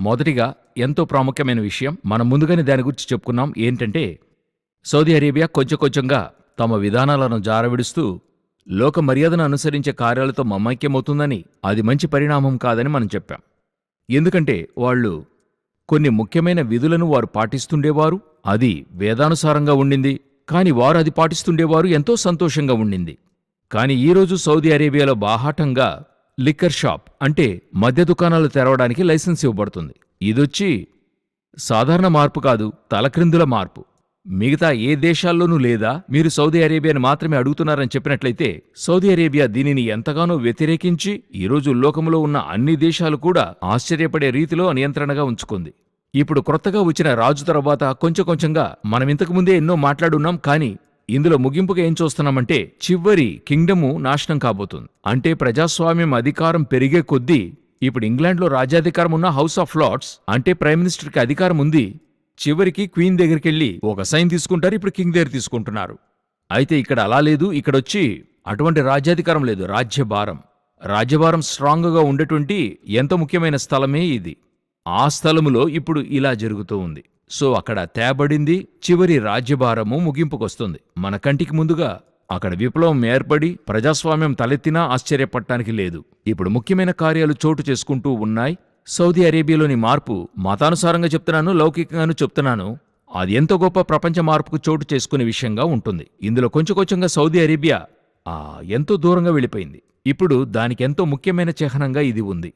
మొదటిగా ఎంతో ప్రాముఖ్యమైన విషయం మనం ముందుగానే దాని గురించి చెప్పుకున్నాం. ఏంటంటే సౌదీ అరేబియా కొంచెం కొంచెంగా తమ విధానాలను జారవిడుస్తూ లోక మర్యాదను అనుసరించే కార్యాలతో మమైక్యమవుతుందని అది మంచి పరిణామం కాదని మనం చెప్పాం. ఎందుకంటే వాళ్ళు కొన్ని ముఖ్యమైన విధులను వారు పాటిస్తుండేవారు అది వేదానుసారంగా ఉండింది. కాని వారు అది పాటిస్తుండేవారు ఎంతో సంతోషంగా ఉండింది. కాని ఈరోజు సౌదీ అరేబియాలో బాహాటంగా లిక్కర్ షాప్ అంటే మద్య దుకాణాలు తెరవడానికి లైసెన్స్ ఇవ్వబడుతుంది. ఇదొచ్చి సాధారణ మార్పు కాదు తలక్రిందుల మార్పు. మిగతా ఏ దేశాల్లోనూ లేదా మీరు సౌదీ అరేబియాని మాత్రమే అడుగుతున్నారని చెప్పినట్లయితే సౌదీ అరేబియా దీనిని ఎంతగానో వ్యతిరేకించి ఈరోజు లోకంలో ఉన్న అన్ని దేశాలు కూడా ఆశ్చర్యపడే రీతిలో నియంత్రణగా ఉంచుకుంది. ఇప్పుడు క్రొత్తగా వచ్చిన రాజు తర్వాత కొంచెం కొంచెంగా మనం ఇంతకు ముందే ఎన్నో మాట్లాడున్నాం కానీ ఇందులో ముగింపుగా ఏం చూస్తున్నామంటే చివరి కింగ్డము నాశనం కాబోతుంది. అంటే ప్రజాస్వామ్యం అధికారం పెరిగే కొద్దీ ఇప్పుడు ఇంగ్లాండ్లో రాజ్యాధికారం ఉన్న హౌస్ ఆఫ్ లార్డ్స్ అంటే ప్రైమ్ మినిస్టర్కి అధికారం ఉంది. చివరికి క్వీన్ దగ్గరికెళ్ళి ఒక సైన్ తీసుకుంటారు ఇప్పుడు కింగ్ దగ్గర తీసుకుంటున్నారు. అయితే ఇక్కడ అలా లేదు ఇక్కడొచ్చి అటువంటి రాజ్యాధికారం లేదు రాజ్యభారం. రాజ్యభారం స్ట్రాంగ్గా ఉండేటువంటి ఎంత ముఖ్యమైన స్థలమే ఇది. ఆ స్థలములో ఇప్పుడు ఇలా జరుగుతూ ఉంది. సో అక్కడ తేబడింది చివరి రాజ్యభారము ముగింపుకొస్తుంది. మన కంటికి ముందుగా అక్కడ విప్లవం ఏర్పడి ప్రజాస్వామ్యం తలెత్తినా ఆశ్చర్యపడటానికి లేదు. ఇప్పుడు ముఖ్యమైన కార్యాలు చోటు చేసుకుంటూ ఉన్నాయి. సౌదీ అరేబియాలోని మార్పు మతానుసారంగా చెప్తున్నాను లౌకికంగాను చెప్తున్నాను. అది ఎంతో గొప్ప ప్రపంచ మార్పుకు చోటు చేసుకునే విషయంగా ఉంటుంది. ఇందులో కొంచెం కొంచెంగా సౌదీ అరేబియా ఆ ఎంతో దూరంగా వెళ్ళిపోయింది. ఇప్పుడు దానికి ఎంతో ముఖ్యమైన చిహ్నంగా ఇది ఉంది.